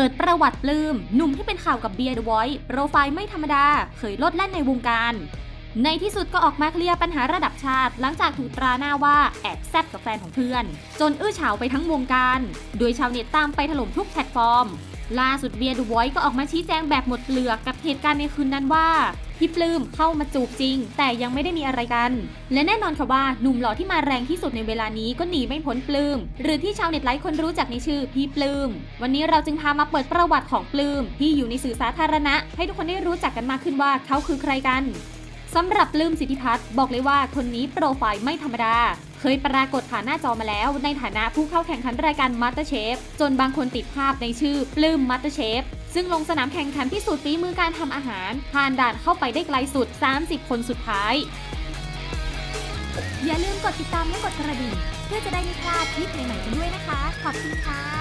ปิดประวัติปลื้มหนุ่มที่เป็นข่าวกับเบียร์ดไวท์โปรไฟล์ไม่ธรรมดาเคยลดแล่นในวงการ ในที่สุดก็ออกมาเคลียร์ปัญหาระดับชาติ หลังจากถูกตราหน้าว่าแอบแซบกับแฟนของเพื่อน จนอื้อฉาวไปทั้งวงการ โดยชาวเน็ตตามไปถล่มทุกแพลตฟอร์ม ล่าสุดเบียร์ดอะไวก็ออกมาชี้แจงแบบหมดเปลือกกับเหตุการณ์ในคืนนั้นว่าพี่ปลื้มเข้ามาจูบจริง แต่ยังไม่ได้มีอะไรกัน และแน่นอนค่ะว่าหนุ่มหล่อที่มาแรงที่สุดในเวลานี้ก็หนีไม่พ้นปลื้มหรือที่ชาวเน็ตหลายคนรู้จักในชื่อพี่ปลื้มวันนี้เราจึงพามาเปิดประวัติของปลื้มที่อยู่ในสื่อสาธารณะ ให้ทุกคนได้รู้จักกันมากขึ้นว่าเขาคือใครกันสำหรับปลื้มสิทธิพัฒน์บอกเลยว่าคนนี้โปรไฟล์ไม่ธรรมดา เคยปรากฏผ่านหน้าจอมาแล้ว ในฐานะผู้เข้าแข่งขันรายการ MasterChef จนบางคนติดภาพในชื่อปลื้ม MasterChef ซึ่งลงสนามแข่งขันพิสูจน์ฝีมือการทำอาหาร ผ่านด่านเข้าไปได้ไกลสุด 30 คนสุดท้าย อย่าลืมกดติดตามและกดกระดิ่ง เพื่อจะได้ไม่พลาดคลิปใหม่ๆกันด้วยนะคะ ขอบคุณค่ะ